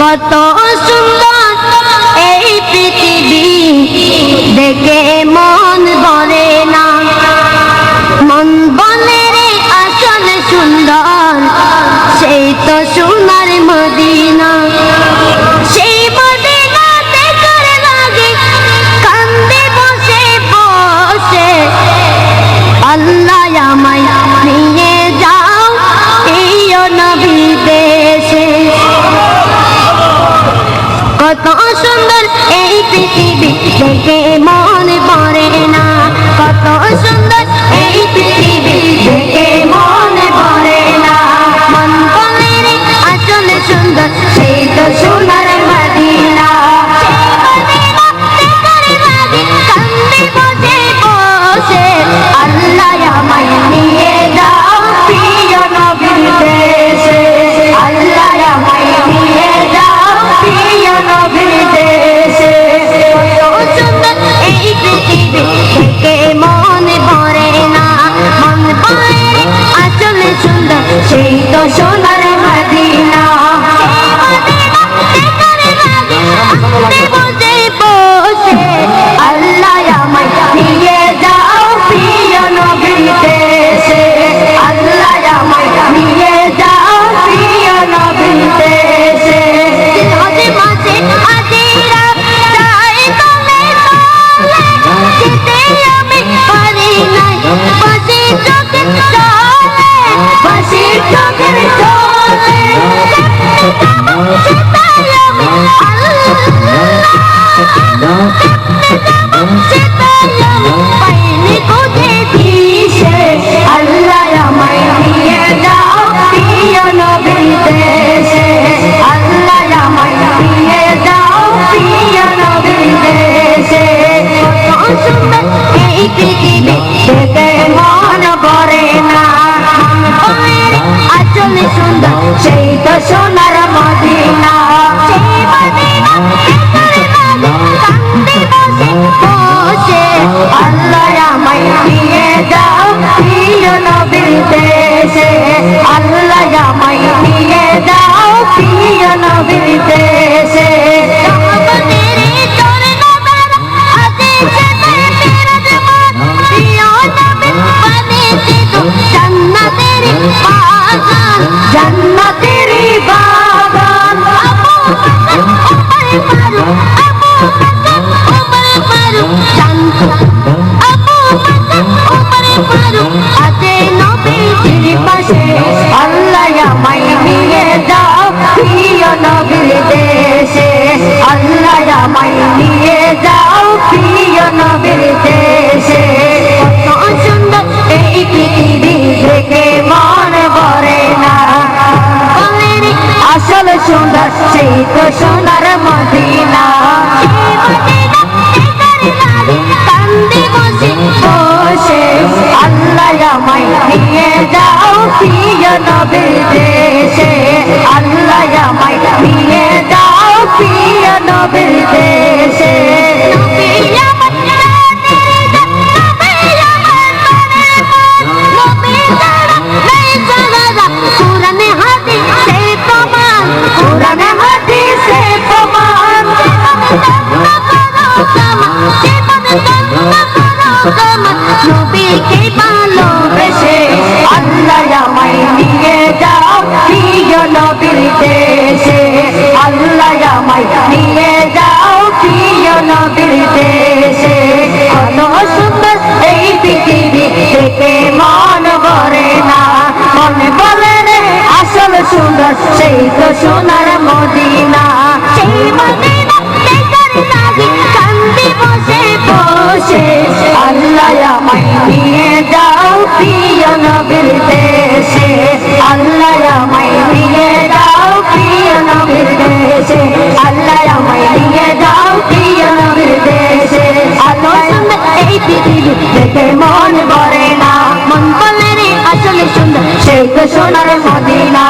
কত সুন্দর এই পৃথিবী দেখে মন ধরে না। মন বলে আসলে সুন্দর, সেই তো সুন্দর কত সুন্দর এই পৃথিবী থেকে মন আমাদের দেশে কত সুন্দর এই পৃথিবী থেকে মন ভরে না। আসল সুন্দর, সেই তো সোনার মদিনা। আল্লাহ আমায় নিয়ে যাও প্রিয় নবীর দেশে। আল্লাহ আমায় নিয়ে যাও প্রিয় নবীর দেশে। নবীকে ভালোবেসে? আল্লাহ আমায় নিয়ে যাও, প্রিয় নবীর দেশে। আল্লাহ আমায় নিয়ে যাও, প্রিয় নবীর দেশে। কত সুন্দর এই পৃথিবী থেকে মন ভরে না। মনে বলে রে, আসল সুন্দর, সেই তো সোনার মদিনা। সেই মদিনা দেখতে সোনার মদিনা।